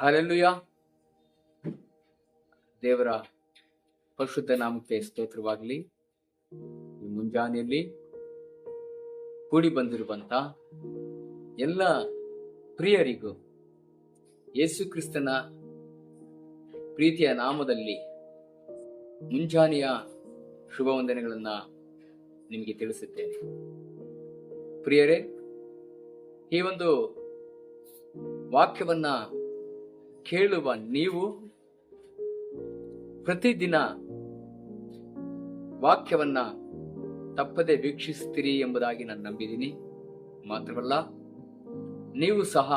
Hallelujah ದೇವರ ಪರಿಶುದ್ಧ ನಾಮಕ್ಕೆ ಸ್ತೋತ್ರವಾಗಲಿ. ಈ ಮುಂಜಾನೆಯಲ್ಲಿ ಕೂಡಿ ಬಂದಿರುವಂತ ಎಲ್ಲ ಪ್ರಿಯರಿಗೂ ಯೇಸು ಕ್ರಿಸ್ತನ ಪ್ರೀತಿಯ ನಾಮದಲ್ಲಿ ಮುಂಜಾನೆಯ ಶುಭ ವಂದನೆಗಳನ್ನ ನಿಮಗೆ ತಿಳಿಸುತ್ತೇನೆ. ಪ್ರಿಯರೇ, ಈ ಒಂದು ವಾಕ್ಯವನ್ನ ಕೇಳುವ ನೀವು ಪ್ರತಿದಿನ ವಾಕ್ಯವನ್ನ ತಪ್ಪದೆ ವೀಕ್ಷಿಸ್ತೀರಿ ಎಂಬುದಾಗಿ ನಾನು ನಂಬಿದ್ದೀನಿ. ಮಾತ್ರವಲ್ಲ, ನೀವು ಸಹ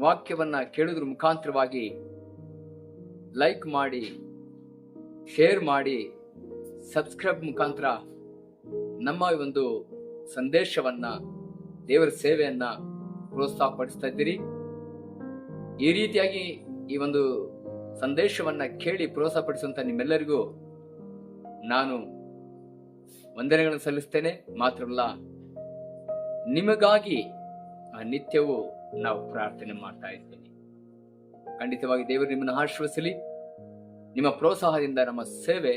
ವಾಕ್ಯವನ್ನ ಕೇಳಿದ್ರ ಮುಖಾಂತರವಾಗಿ ಲೈಕ್ ಮಾಡಿ, ಶೇರ್ ಮಾಡಿ, ಸಬ್ಸ್ಕ್ರೈಬ್ ಮುಖಾಂತರ ನಮ್ಮ ಒಂದು ಸಂದೇಶವನ್ನ ದೇವರ ಸೇವೆಯನ್ನ ಪ್ರೋತ್ಸಾಹಪಡಿಸ್ತಾ ಇದ್ದೀರಿ. ಈ ರೀತಿಯಾಗಿ ಈ ಒಂದು ಸಂದೇಶವನ್ನ ಕೇಳಿ ಪ್ರೋತ್ಸಾಹಪಡಿಸುವಂತ ನಿಮ್ಮೆಲ್ಲರಿಗೂ ನಾನು ವಂದನೆಗಳನ್ನು ಸಲ್ಲಿಸ್ತೇನೆ. ಮಾತ್ರವಲ್ಲ, ನಿಮಗಾಗಿ ಆ ನಿತ್ಯವೂ ನಾವು ಪ್ರಾರ್ಥನೆ ಮಾಡ್ತಾ ಇದ್ದೇನೆ. ಖಂಡಿತವಾಗಿ ದೇವರು ನಿಮ್ಮನ್ನು ಆಶ್ರಯಿಸಲಿ ನಿಮ್ಮ ಪ್ರೋತ್ಸಾಹದಿಂದ ನಮ್ಮ ಸೇವೆ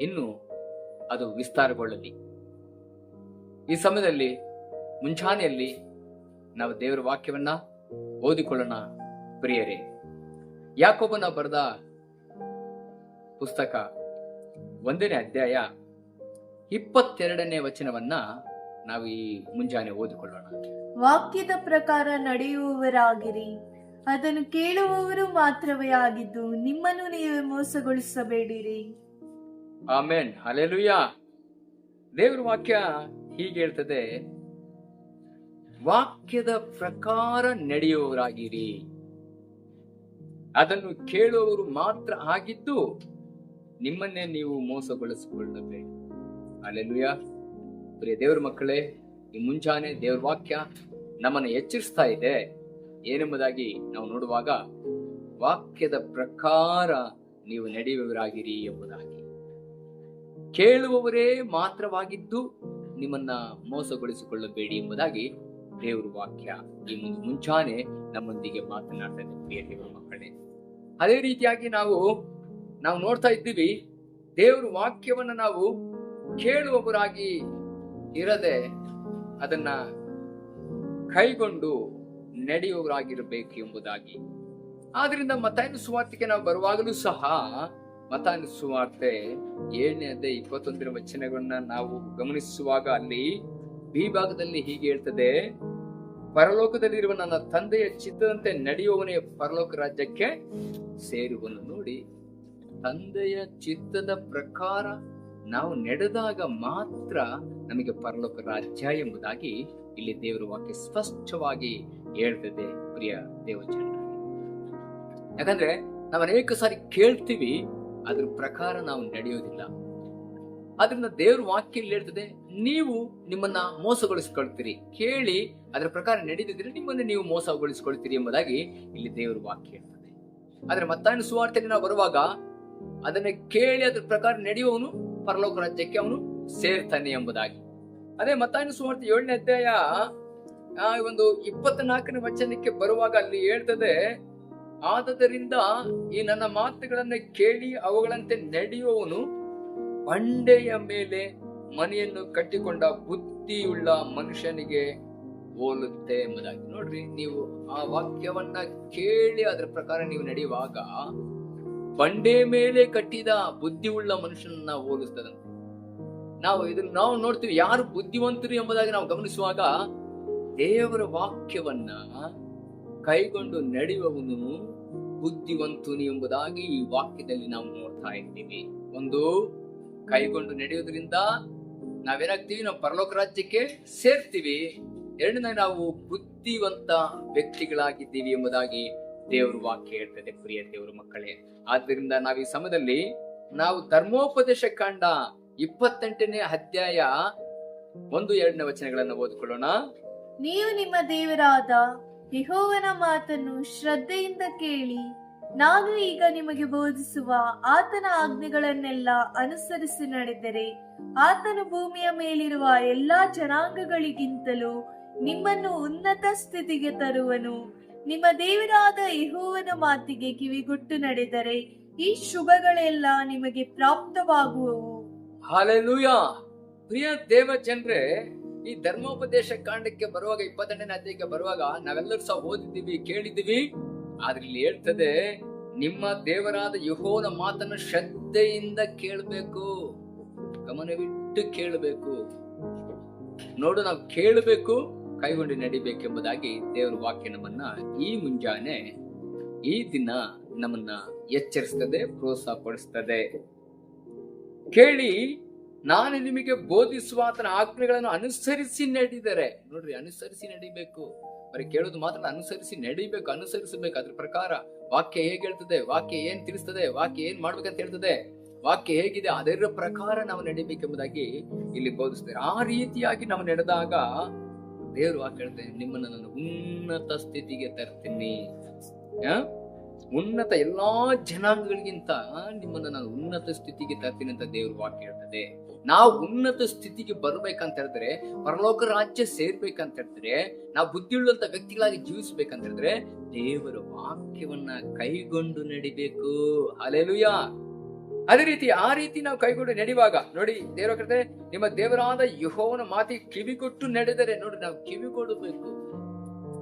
ಇನ್ನು ಅದು ವಿಸ್ತಾರಗೊಳ್ಳಲಿ. ಈ ಸಮಯದಲ್ಲಿ ಮುಂಚಾನೆಯಲ್ಲಿ ನಾವು ದೇವರ ವಾಕ್ಯವನ್ನ ಓದಿಕೊಳ್ಳೋಣ. ಪ್ರಿಯರೇ ಯಾಕೊಬ್ಬನ ಬರೆದ ಪುಸ್ತಕ ಒಂದನೇ ಅಧ್ಯಾಯ ಇಪ್ಪತ್ತೆರಡನೇ ವಚನವನ್ನ ನಾವು ಈ ಮುಂಜಾನೆ ಓದಿಕೊಳ್ಳೋಣ. ವಾಕ್ಯದ ಪ್ರಕಾರ ನಡೆಯುವವರಾಗಿರಿ. ಅದನ್ನು ಕೇಳುವವರು ಮಾತ್ರವೇ ಆಗಿದ್ದು ನಿಮ್ಮನ್ನು ನೀವು ಮೋಸಗೊಳಿಸಬೇಡಿರಿ. ಆಮೇನ್. ಅಲೆಲುಯ್ಯ ದೇವ್ರ ವಾಕ್ಯ ಹೀಗೆ ಹೇಳ್ತದೆ ವಾಕ್ಯದ ಪ್ರಕಾರ ನಡೆಯುವವರಾಗಿರಿ. ಅದನ್ನು ಕೇಳುವವರು ಮಾತ್ರ ಆಗಿದ್ದು ನಿಮ್ಮನ್ನೇ ನೀವು ಮೋಸಗೊಳಿಸಿಕೊಳ್ಳಬೇಡಿ ಅಲೆಲುಯ್ಯ ಪ್ರಿಯ ದೇವರ ಮಕ್ಕಳೇ, ಈ ಮುಂಜಾನೆ ದೇವ್ರ ವಾಕ್ಯ ನಮ್ಮನ್ನು ಎಚ್ಚರಿಸ್ತಾ ಇದೆ. ಏನೆಂಬುದಾಗಿ ನಾವು ನೋಡುವಾಗ ವಾಕ್ಯದ ಪ್ರಕಾರ ನೀವು ನಡೆಯುವವರಾಗಿರಿ ಎಂಬುದಾಗಿ. ಕೇಳುವವರೇ ಮಾತ್ರವಾಗಿದ್ದು ನಿಮ್ಮನ್ನ ಮೋಸಗೊಳಿಸಿಕೊಳ್ಳಬೇಡಿ ಎಂಬುದಾಗಿ ದೇವ್ರ ವಾಕ್ಯ. ಈ ಮುಂಚಾನೆ ನಮ್ಮೊಂದಿಗೆ ಮಾತನಾಡ್ತಾ ಇದೆ ಪ್ರಿಯ ಮಕ್ಕಳೇ. ಅದೇ ರೀತಿಯಾಗಿ ನಾವು ನಾವು ನೋಡ್ತಾ ಇದ್ದೀವಿ, ದೇವರ ವಾಕ್ಯವನ್ನ ನಾವು ಕೇಳುವವರಾಗಿ ಇರದೆ ಅದನ್ನ ಕೈಗೊಂಡು ನಡೆಯುವವರಾಗಿರಬೇಕು ಎಂಬುದಾಗಿ. ಆದ್ರಿಂದ ಮತಾಯನ ಸುವಾರ್ತೆಗೆ ನಾವು ಬರುವಾಗಲೂ ಸಹ ಮತಾಯನ ಸುವಾರ್ತೆ ಏಳನೇ ಅದೇ ಇಪ್ಪತ್ತೊಂದರ ವಚನಗಳನ್ನ ನಾವು ಗಮನಿಸುವಾಗ ಅಲ್ಲಿ ಬಿ ಭಾಗದಲ್ಲಿ ಹೀಗೆ ಹೇಳ್ತದೆ ಪರಲೋಕದಲ್ಲಿರುವ ನನ್ನ ತಂದೆಯ ಚಿತ್ತದಂತೆ ನಡೆಯುವವನೇ ಪರಲೋಕ ರಾಜ್ಯಕ್ಕೆ ಸೇರುವನು ನೋಡಿ. ತಂದೆಯ ಚಿತ್ತದ ಪ್ರಕಾರ ನಾವು ನಡೆದಾಗ ಮಾತ್ರ ನಮಗೆ ಪರಲೋಕ ರಾಜ್ಯ ಎಂಬುದಾಗಿ ಇಲ್ಲಿ ದೇವರ ವಾಕ್ಯ ಸ್ಪಷ್ಟವಾಗಿ ಹೇಳ್ತದೆ ಪ್ರಿಯ ದೇವಜನ ಯಾಕಂದ್ರೆ ನಾವು ಅನೇಕ ಸಾರಿ ಕೇಳ್ತೀವಿ ಅದ್ರ ಪ್ರಕಾರ ನಾವು ನಡೆಯೋದಿಲ್ಲ. ಅದರಿಂದ ದೇವ್ರ ವಾಕ್ಯ ಇಲ್ಲಿ ಹೇಳ್ತದೆ, ನೀವು ನಿಮ್ಮನ್ನ ಮೋಸಗೊಳಿಸಿಕೊಳ್ತೀರಿ. ಕೇಳಿ ಅದರ ಪ್ರಕಾರ ನಡೆದಿದ್ರೆ ನಿಮ್ಮನ್ನು ನೀವು ಮೋಸಗೊಳಿಸಿಕೊಳ್ತೀರಿ ಎಂಬುದಾಗಿ ಇಲ್ಲಿ ದೇವ್ರ ವಾಕ್ಯ ಹೇಳ್ತದೆ. ಆದ್ರೆ ಮತ್ತಾಯನ ಸುವಾರ್ತೆಗೆ ನಾವು ಬರುವಾಗ ಅದನ್ನ ಕೇಳಿ ಅದ್ರ ಪ್ರಕಾರ ನಡೆಯುವವನು ಪರಲೋಕ ರಾಜ್ಯಕ್ಕೆ ಅವನು ಸೇರ್ತಾನೆ ಎಂಬುದಾಗಿ. ಅದೇ ಮತ್ತಾಯನ ಸುವಾರ್ತೆ ಏಳನೇ ಅಧ್ಯಾಯ, ಆ ಒಂದು ಇಪ್ಪತ್ನಾಲ್ಕನೇ ವಚನಕ್ಕೆ ಬರುವಾಗ ಅಲ್ಲಿ ಹೇಳ್ತದೆ, ಆದದರಿಂದ ಈ ನನ್ನ ಮಾತುಗಳನ್ನ ಕೇಳಿ ಅವುಗಳಂತೆ ನಡೆಯುವವನು ಬಂಡೆಯ ಮೇಲೆ ಮನೆಯನ್ನು ಕಟ್ಟಿಕೊಂಡ ಬುದ್ಧಿಯುಳ್ಳ ಮನುಷ್ಯನಿಗೆ ಹೋಲುತ್ತೆ ಎಂಬುದಾಗಿ. ನೋಡ್ರಿ, ನೀವು ಆ ವಾಕ್ಯವನ್ನ ಕೇಳಿ ಅದರ ಪ್ರಕಾರ ನೀವು ನಡೆಯುವಾಗ ಬಂಡೆ ಮೇಲೆ ಕಟ್ಟಿದ ಬುದ್ಧಿಯುಳ್ಳ ಮನುಷ್ಯನನ್ನ ಹೋಲಿಸ್ತದಂತೆ. ನಾವು ಇದನ್ನು ನಾವು ನೋಡ್ತೀವಿ, ಯಾರು ಬುದ್ಧಿವಂತರು ಎಂಬುದಾಗಿ ನಾವು ಗಮನಿಸುವಾಗ ದೇವರ ವಾಕ್ಯವನ್ನ ಕೈಗೊಂಡು ನಡೆಯುವವನು ಬುದ್ಧಿವಂತನು ಎಂಬುದಾಗಿ ಈ ವಾಕ್ಯದಲ್ಲಿ ನಾವು ನೋಡ್ತಾ ಇದ್ದೀವಿ. ಒಂದು ಕೈಗೊಂಡು ನಡೆಯೋದ್ರಿಂದ ನಾವೇನಾಗ್ತೀವಿ? ನಾವು ಪರಲೋಕ ರಾಜ್ಯಕ್ಕೆ ಸೇರ್ತೀವಿ. ಎರಡನೇ ನಾವು ಬುದ್ಧಿವಂತ ವ್ಯಕ್ತಿಗಳಾಗಿದ್ದೀವಿ ಎಂಬುದಾಗಿ ದೇವರು ವಾಕ್ಯ ಹೇಳ್ತದೆ ಪ್ರಿಯ ದೇವರ ಮಕ್ಕಳೇ. ಆದ್ದರಿಂದ ನಾವು ಈ ಸಮಯದಲ್ಲಿ ನಾವು ಧರ್ಮೋಪದೇಶ ಕಾಂಡ ಇಪ್ಪತ್ತೆಂಟನೇ ಅಧ್ಯಾಯ ಒಂದು, ಎರಡನೇ ವಚನಗಳನ್ನು ಓದಿಕೊಳ್ಳೋಣ. ನೀವು ನಿಮ್ಮ ದೇವರಾದ ಯಹೋವನ ಮಾತನ್ನು ಶ್ರದ್ಧೆಯಿಂದ ಕೇಳಿ. ನಾನು ಈಗ ನಿಮಗೆ ಬೋಧಿಸುವ ಆತನ ಆಜ್ಞೆಗಳನ್ನೆಲ್ಲ ಅನುಸರಿಸಿ ನಡೆದರೆ ಆತನು ಭೂಮಿಯ ಮೇಲಿರುವ ಎಲ್ಲಾ ಜನಾಂಗಗಳಿಗಿಂತಲೂ ನಿಮ್ಮನ್ನು ಉನ್ನತ ಸ್ಥಿತಿಗೆ ತರುವನು. ನಿಮ್ಮ ದೇವರಾದ ಯಹೋವನ ಮಾತಿಗೆ ಕಿವಿಗೊಟ್ಟು ನಡೆದರೆ ಈ ಶುಭಗಳೆಲ್ಲ ನಿಮಗೆ ಪ್ರಾಪ್ತವಾಗುವವು. ಹಾಲೆಲೂಯ! ಪ್ರಿಯ ದೇವ ಜನರೇ ಈ ಧರ್ಮೋಪದೇಶ ಕಾಂಡಕ್ಕೆ ಬರುವಾಗ, ಇಪ್ಪತ್ತೆಂಟನೇ ಅಧ್ಯಾಯಕ್ಕೆ ಬರುವಾಗ ನಾವೆಲ್ಲರೂ ಸಹ ಓದಿದ್ದೀವಿ, ಕೇಳಿದ್ದೀವಿ. ಆದ್ರೆ ಇಲ್ಲಿ ಹೇಳ್ತದೆ, ನಿಮ್ಮ ದೇವರಾದ ಯಹೋನ ಮಾತನ್ನು ಶ್ರದ್ಧೆಯಿಂದ ಕೇಳಬೇಕು. ಗಮನವಿಟ್ಟು ಕೇಳಬೇಕು. ನೋಡು, ನಾವು ಕೇಳಬೇಕು, ಕೈಗೊಂಡು ನಡಿಬೇಕೆಂಬುದಾಗಿ ದೇವರ ವಾಕ್ಯ ನಮ್ಮನ್ನ ಈ ಮುಂಜಾನೆ, ಈ ದಿನ ನಮ್ಮನ್ನ ಎಚ್ಚರಿಸ್ತದೆ, ಪ್ರೋತ್ಸಾಹಪಡಿಸ್ತದೆ. ಕೇಳಿ, ನಾನು ನಿಮಗೆ ಬೋಧಿಸುವ ಆತನ ಆಜ್ಞೆಗಳನ್ನು ಅನುಸರಿಸಿ ನಡೆದರೆ. ನೋಡ್ರಿ, ಅನುಸರಿಸಿ ನಡಿಬೇಕು. ಬರೀ ಕೇಳೋದು ಮಾತ್ರ ಅನುಸರಿಸಿ ನಡಿಬೇಕು ಅನುಸರಿಸಬೇಕು ಅದ್ರ ಪ್ರಕಾರ ವಾಕ್ಯ ಹೇಗೆ ಹೇಳ್ತದೆ, ವಾಕ್ಯ ಏನ್ ತಿಳಿಸ್ತದೆ, ವಾಕ್ಯ ಏನ್ ಮಾಡ್ಬೇಕಂತ ಹೇಳ್ತದೆ, ವಾಕ್ಯ ಹೇಗಿದೆ ಅದರ ಪ್ರಕಾರ ನಾವು ನಡಿಬೇಕೆಂಬುದಾಗಿ ಇಲ್ಲಿ ಬೋಧಿಸ್ತೇವೆ ಆ ರೀತಿಯಾಗಿ ನಾವು ನಡೆದಾಗ ದೇವರು ವಾಕ್ಯ ಹೇಳ್ತೇನೆ, ನಿಮ್ಮನ್ನು ನಾನು ಉನ್ನತ ಸ್ಥಿತಿಗೆ ತರ್ತೀನಿ? ಉನ್ನತ ಎಲ್ಲಾ ಜನಾಂಗಗಳಿಗಿಂತ ನಿಮ್ಮನ್ನ ನಾನು ಉನ್ನತ ಸ್ಥಿತಿಗೆ ತರ್ತೀನಿ ಅಂತ ದೇವರು ವಾಕ್ಯ ಹೇಳ್ತದೆ. ನಾವು ಉನ್ನತ ಸ್ಥಿತಿಗೆ ಬರ್ಬೇಕಂತ ಹೇಳಿದ್ರೆ, ಪರಲೋಕ ರಾಜ್ಯ ಸೇರ್ಬೇಕಂತ ಹೇಳಿದ್ರೆ, ನಾವು ಬುದ್ಧಿಯುಳ್ಳಂತ ವ್ಯಕ್ತಿಗಳಾಗಿ ಜೀವಿಸ್ಬೇಕಂತ ಹೇಳಿದ್ರೆ, ದೇವರ ವಾಕ್ಯವನ್ನ ಕೈಗೊಂಡು ನಡಿಬೇಕು. ಅಲೆಲುಯ ಅದೇ ರೀತಿ ಆ ರೀತಿ ನಾವು ಕೈಗೊಂಡು ನಡೆಯುವಾಗ, ನೋಡಿ ದೇವರ ಕಡೆ ನಿಮ್ಮ ದೇವರಾದ ಯುಹೋವನ ಮಾತಿಗೆ ಕಿವಿ ಕೊಟ್ಟು ನಡೆದರೆ ನೋಡಿ ನಾವು ಕಿವಿ ಕೊಡಬೇಕು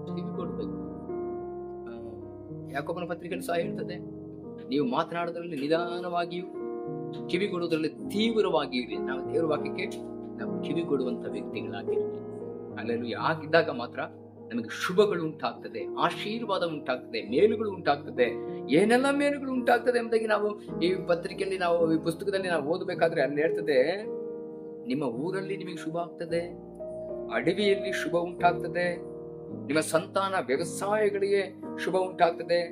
ಕಿವಿ ಕೊಡಬೇಕು ಯಾಕೊಬ್ಬನ ಪತ್ರಿಕೆ ಸಹ ಹೇಳ್ತದೆ, ನೀವು ಮಾತನಾಡೋದ್ರಲ್ಲಿ ನಿಧಾನವಾಗಿಯೂ ಕಿವಿ ತೀವ್ರವಾಗಿ ಇದೆ ನಾವು ದೇವರ ವಾಕ್ಯಕ್ಕೆ ನಾವು ಕಿವಿ ಕೊಡುವಂತ ವ್ಯಕ್ತಿಗಳಾಗಿರ್ತೀವಿ ಅಲ್ಲೆಲ್ಲೂ ಆಗಿದ್ದಾಗ ಮಾತ್ರ ನಮಗೆ ಶುಭಗಳು ಉಂಟಾಗ್ತದೆ, ಆಶೀರ್ವಾದ ಉಂಟಾಗ್ತದೆ, ಮೇಲುಗಳು ಉಂಟಾಗ್ತದೆ. ಏನೆಲ್ಲ ಮೇಲುಗಳು ಉಂಟಾಗ್ತದೆ ಎಂಬುದಾಗಿ ನಾವು ಈ ಪತ್ರಿಕೆಯಲ್ಲಿ ನಾವು, ಈ ಪುಸ್ತಕದಲ್ಲಿ ನಾವು ಓದಬೇಕಾದ್ರೆ ಅಲ್ಲಿ ಹೇಳ್ತದೆ, ನಿಮ್ಮ ಊರಲ್ಲಿ ನಿಮಗೆ ಶುಭ ಆಗ್ತದೆ, ಅಡವಿಯಲ್ಲಿ ಶುಭ ಉಂಟಾಗ್ತದೆ, ನಿಮ್ಮ ಸಂತಾನ ವ್ಯವಸಾಯಗಳಿಗೆ ಶುಭ ಉಂಟಾಗ್ತದೆ,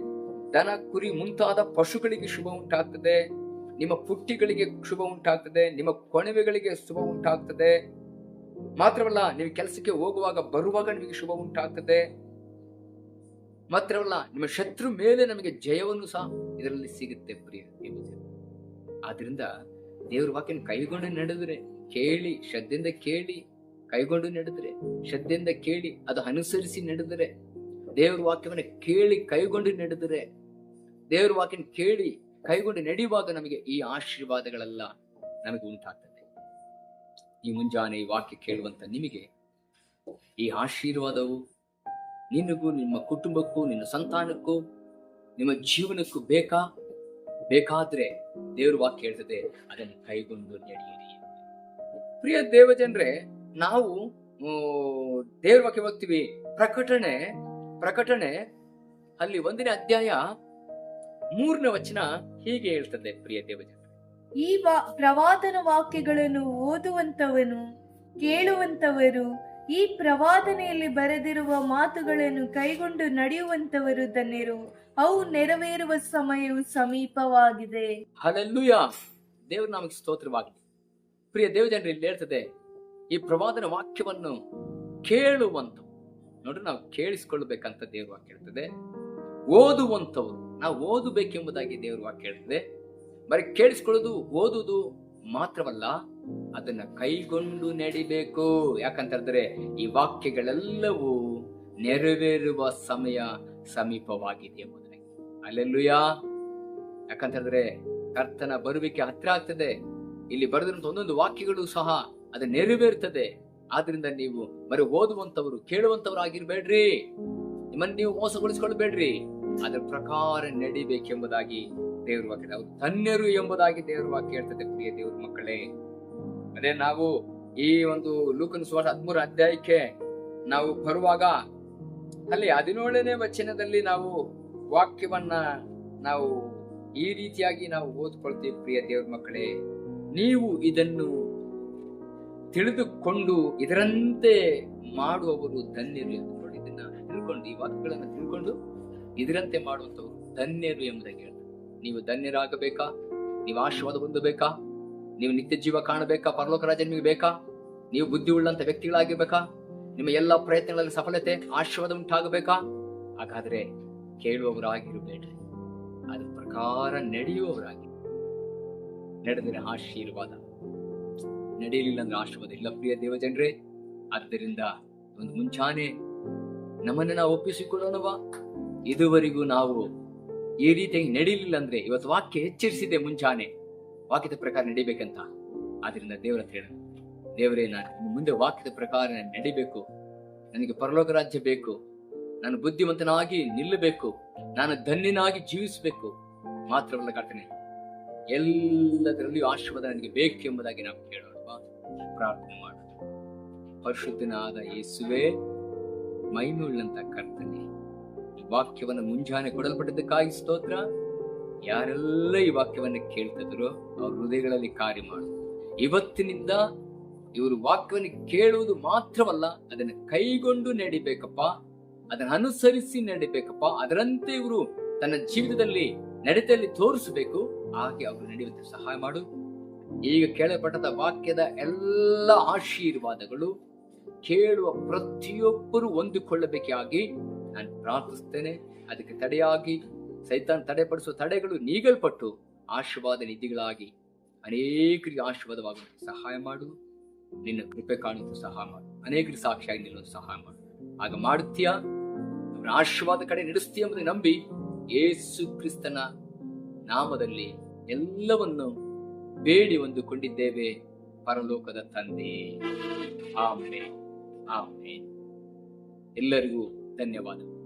ದನ, ಕುರಿ ಮುಂತಾದ ಪಶುಗಳಿಗೆ ಶುಭ ಉಂಟಾಗ್ತದೆ. ನಿಮ್ಮ ಪುಟ್ಟಿಗಳಿಗೆ ಶುಭ ಉಂಟಾಗ್ತದೆ, ನಿಮ್ಮ ಕೊಣವೆಗಳಿಗೆ ಶುಭ ಉಂಟಾಗ್ತದೆ ಮಾತ್ರವಲ್ಲ, ನೀವು ಕೆಲಸಕ್ಕೆ ಹೋಗುವಾಗ ಬರುವಾಗ ನಿಮಗೆ ಶುಭ ಉಂಟಾಗ್ತದೆ ಮಾತ್ರವಲ್ಲ, ನಿಮ್ಮ ಶತ್ರು ಮೇಲೆ ನಮಗೆ ಜಯವನ್ನು ಸಹ ಇದರಲ್ಲಿ ಸಿಗುತ್ತೆ ಪ್ರಿಯ. ಆದ್ರಿಂದ ದೇವ್ರ ವಾಕ್ಯನ ಕೈಗೊಂಡು ನಡೆದ್ರೆ ಕೇಳಿ, ಶ್ರದ್ಧೆಯಿಂದ ಕೇಳಿ, ಕೈಗೊಂಡು ನಡೆದ್ರೆ, ಶ್ರದ್ಧೆಯಿಂದ ಕೇಳಿ, ಅದು ಅನುಸರಿಸಿ ನಡೆದರೆ, ದೇವ್ರ ವಾಕ್ಯವನ್ನು ಕೇಳಿ, ಕೈಗೊಂಡು ನಡೆದರೆ, ದೇವ್ರ ವಾಕ್ಯನ ಕೇಳಿ ಕೈಗೊಂಡು ನಡೆಯುವಾಗ ನಮಗೆ ಈ ಆಶೀರ್ವಾದಗಳೆಲ್ಲ ನಮಗೆ ಉಂಟಾಗ್ತದೆ. ಈ ಮುಂಜಾನೆ ಈ ವಾಕ್ಯ ಕೇಳುವಂತ ನಿಮಗೆ ಈ ಆಶೀರ್ವಾದವು ನಿನಗೂ, ನಿಮ್ಮ ಕುಟುಂಬಕ್ಕೂ, ನಿನ್ನ ಸಂತಾನಕ್ಕೂ, ನಿಮ್ಮ ಜೀವನಕ್ಕೂ ಬೇಕಾ? ಬೇಕಾದ್ರೆ ದೇವ್ರ ವಾಕ್ಯ ಹೇಳ್ತದೆ, ಅದನ್ನು ಕೈಗೊಂಡು ನಡೆಯಿರಿ. ಪ್ರಿಯ ದೇವಜನರೇ, ನಾವು ದೇವರ ವಾಕ್ಯ ಹೋಗ್ತೀವಿ. ಪ್ರಕಟಣೆ ಪ್ರಕಟಣೆ, ಅಲ್ಲಿ ಒಂದನೇ ಅಧ್ಯಾಯ ಮೂರನೇ ವಚನ ಹೀಗೆ ಹೇಳ್ತದೆ ಪ್ರಿಯ ದೇವಜನ ಈ ವಾ- ಪ್ರವಾದನ ವಾಕ್ಯಗಳನ್ನು ಓದುವಂತವನು ಕೇಳುವಂತವರು ಈ ಪ್ರವಾದನೆಯಲ್ಲಿ ಬರೆದಿರುವ ಮಾತುಗಳನ್ನು ಕೈಗೊಂಡು ನಡೆಯುವಂತವರು ಧನ್ಯರು ಅವು ನೆರವೇರುವ ಸಮಯವು ಸಮೀಪವಾಗಿದೆ. ಹಲಲ್ಲುಯ! ದೇವ್ರ ನಮಗೆ ಸ್ತೋತ್ರವಾಗಿದೆ. ಪ್ರಿಯ ದೇವಜನರು ಇಲ್ಲಿ ಹೇಳ್ತದೆ ಈ ಪ್ರವಾದನ ವಾಕ್ಯವನ್ನು ಕೇಳುವಂತ ನೋಡ್ರಿ ನಾವು ಕೇಳಿಸ್ಕೊಳ್ಬೇಕಂತ ದೇವ್ರ ವಾಕ್ಯ ಹೇಳ್ತದೆ. ಓದುವಂತವ್ರು ನಾವು ಓದಬೇಕೆಂಬುದಾಗಿ ದೇವರು ವಾಕ್ಯ ಹೇಳ್ತದೆ. ಬರೀ ಕೇಳಿಸ್ಕೊಳ್ಳೋದು, ಓದುವುದು ಮಾತ್ರವಲ್ಲ, ಅದನ್ನ ಕೈಗೊಂಡು ನಡಿಬೇಕು. ಯಾಕಂತ ಹೇಳಿದ್ರೆ, ಈ ವಾಕ್ಯಗಳೆಲ್ಲವೂ ನೆರವೇರುವ ಸಮಯ ಸಮೀಪವಾಗಿದೆ ಎಂಬುದಾಗಿ ಯಾಕಂತ ಹೇಳಿದ್ರೆ, ಕರ್ತನ ಬರುವಿಕೆ ಹತ್ರ ಆಗ್ತದೆ. ಇಲ್ಲಿ ಬರೆದಿರುವಂತ ಒಂದೊಂದು ವಾಕ್ಯಗಳು ಸಹ ಅದು ನೆರವೇರ್ತದೆ. ಆದ್ರಿಂದ ನೀವು ಬರೀ ಓದುವಂತವರು ಕೇಳುವಂತವ್ರು ಆಗಿರ್ಬೇಡ್ರಿ ನಿಮ್ಮನ್ನು ನೀವು ಮೋಸಗೊಳಿಸ್ಕೊಳ್ಬೇಡ್ರಿ. ಅದರ ಪ್ರಕಾರ ನಡಿಬೇಕೆಂಬುದಾಗಿ ದೇವ್ರ ವಾಕ್ಯ ಅವರು ಧನ್ಯರು ಎಂಬುದಾಗಿ ದೇವರ ವಾಕ್ಯ ಹೇಳ್ತದೆ, ಪ್ರಿಯ ದೇವರ ಮಕ್ಕಳೇ. ಅದೇ ನಾವು ಈ ಒಂದು ಲೂಕನ್ ಸುವಾರ್ಥ ಹದಿಮೂರು ಅಧ್ಯಾಯಕ್ಕೆ ನಾವು ಬರುವಾಗ, ಅಲ್ಲಿ ಹದಿನೇಳನೇ ವಚನದಲ್ಲಿ ನಾವು ವಾಕ್ಯವನ್ನ ನಾವು ಈ ರೀತಿಯಾಗಿ ನಾವು ಓದ್ಕೊಳ್ತೀವಿ, ಪ್ರಿಯ ದೇವರ ಮಕ್ಕಳೇ. ನೀವು ಇದನ್ನು ತಿಳಿದುಕೊಂಡು ಇದರಂತೆ ಮಾಡುವವರು ಧನ್ಯರು ಎಂದು ನೋಡಿ, ಇದನ್ನ ತಿಳ್ಕೊಂಡು, ಈ ವಾಕ್ಯಗಳನ್ನು ತಿಳ್ಕೊಂಡು ಇದರಂತೆ ಮಾಡುವಂಥವ್ರು ಧನ್ಯರು ಎಂಬುದಾಗಿ ಹೇಳ್ತಾರೆ. ನೀವು ಧನ್ಯರಾಗಬೇಕಾ? ನೀವು ಆಶೀರ್ವಾದ ಹೊಂದಬೇಕಾ? ನೀವು ನಿತ್ಯ ಜೀವ ಕಾಣಬೇಕಾ? ಪರಲೋಕ ರಾಜ ನಿಮಗೆ ಬೇಕಾ? ನೀವು ಬುದ್ಧಿ ಉಳ್ಳಂತ ವ್ಯಕ್ತಿಗಳಾಗಿರ್ಬೇಕಾ? ನಿಮ್ಮ ಎಲ್ಲ ಪ್ರಯತ್ನಗಳಲ್ಲಿ ಸಫಲತೆ, ಆಶೀರ್ವಾದ ಉಂಟಾಗಬೇಕಾ? ಹಾಗಾದ್ರೆ ಕೇಳುವವರಾಗಿರಬೇಡ್ರಿ. ಅದ್ರ ಪ್ರಕಾರ ನಡೆಯುವವರಾಗಿ. ನಡೆದರೆ ಆಶೀರ್ವಾದ. ನಡೆಯಲಿಲ್ಲ ಅಂದ್ರೆ ಆಶೀರ್ವಾದ ಇಲ್ಲ ಪ್ರಿಯ ದೇವಜನರೇ. ಆದ್ದರಿಂದ ಒಂದು ಮುಂಚಾನೆ ನಮ್ಮನ್ನ ನಾವು ಒಪ್ಪಿಸಿಕೊಳ್ಳೋಣವಾ? ಇದುವರೆಗೂ ನಾವು ಈ ರೀತಿಯಾಗಿ ನಡೀಲಿಲ್ಲ ಅಂದ್ರೆ ಇವತ್ತು ವಾಕ್ಯ ಎಚ್ಚರಿಸಿದೆ ಮುಂಚಾನೆ ವಾಕ್ಯದ ಪ್ರಕಾರ ನಡಿಬೇಕಂತ. ಆದ್ರಿಂದ ದೇವರ ಹತ್ರ ದೇವರೇ, ನಾನು ಮುಂದೆ ವಾಕ್ಯದ ಪ್ರಕಾರ ನಡಿಬೇಕು. ನನಗೆ ಪರಲೋಕ ರಾಜ್ಯ ಬೇಕು. ನಾನು ಬುದ್ಧಿವಂತನಾಗಿ ನಿಲ್ಲಬೇಕು. ನಾನು ಧನ್ಯನಾಗಿ ಜೀವಿಸಬೇಕು. ಮಾತ್ರವಲ್ಲ ಕರ್ತನೆ, ಎಲ್ಲದರಲ್ಲಿಯೂ ಆಶೀರ್ವಾದ ನನಗೆ ಬೇಕು ಎಂಬುದಾಗಿ ನಾವು ಕೇಳೋಣ. ಪ್ರಾರ್ಥನೆ ಮಾಡೋಣ. ಪರಿಶುದ್ಧನಾದ ಯೇಸುವೆ ಮೈನುಳ್ಳಂತ ಕರ್ತನೆ. ವಾಕ್ಯವನ್ನು ಮುಂಜಾನೆ ಕೊಡಲ್ಪಟ್ಟದಕ್ಕಾಗಿ ಸ್ತೋತ್ರ? ಯಾರೆಲ್ಲ ಈ ವಾಕ್ಯವನ್ನು ಕೇಳ್ತಿದ್ರು ಅವ್ರ ಹೃದಯಗಳಲ್ಲಿ ಕಾರ್ಯ ಮಾಡು. ಇವತ್ತಿನಿಂದ ಇವರು ವಾಕ್ಯವನ್ನು ಕೇಳುವುದು ಮಾತ್ರವಲ್ಲ, ಅದನ್ನು ಕೈಗೊಂಡು ನಡಿಬೇಕಪ್ಪ, ಅದನ್ನು ಅನುಸರಿಸಿ ನಡಿಬೇಕಪ್ಪ, ಅದರಂತೆ ಇವರು ತನ್ನ ಜೀವಿತದಲ್ಲಿ ನಡತೆಯಲ್ಲಿ ತೋರಿಸಬೇಕು, ಹಾಗೆ ಅವರು ನಡೆಯುವಂತೆ ಸಹಾಯ ಮಾಡು. ಈಗ ಕೇಳಲ್ಪಟ್ಟದ ವಾಕ್ಯದ ಎಲ್ಲ ಆಶೀರ್ವಾದಗಳು ಕೇಳುವ ಪ್ರತಿಯೊಬ್ಬರು ಹೊಂದಿಕೊಳ್ಳಬೇಕಾಗಿ ನಾನು ಪ್ರಾರ್ಥಿಸ್ತೇನೆ ಅದಕ್ಕೆ ತಡೆಯಾಗಿ ಸೈತಾನ್ ತಡೆಪಡಿಸುವ ತಡೆಗಳು ನೀಗಲ್ಪಟ್ಟು ಆಶೀರ್ವಾದ ನಿಧಿಗಳಾಗಿ ಅನೇಕರಿಗೆ ಆಶೀರ್ವಾದವಾಗುವಂತೆ ಸಹಾಯ ಮಾಡು. ನಿನ್ನ ಕೃಪೆ ಕಾಣುವಂತೆ ಸಹಾಯ ಮಾಡು. ಅನೇಕರಿಗೆ ಸಾಕ್ಷಿಯಾಗಿ ನಿಲ್ಲುವಂತೆ ಸಹಾಯ ಮಾಡು. ಆಗ ಮಾಡುತ್ತೀಯಾ? ಆಶೀರ್ವಾದ ಕಡೆ ನಡೆಸ್ತೀಯ ಎಂಬುದು ನಂಬಿ ಯೇಸು ಕ್ರಿಸ್ತನ ನಾಮದಲ್ಲಿ ಎಲ್ಲವನ್ನು ಬೇಡಿ ಹೊಂದಿಕೊಂಡಿದ್ದೇವೆ. ಪರಲೋಕದ ತಂದೆ. ಆಮೇಲೆ ಆಮೇಲೆ ಎಲ್ಲರಿಗೂ धन्यवाद।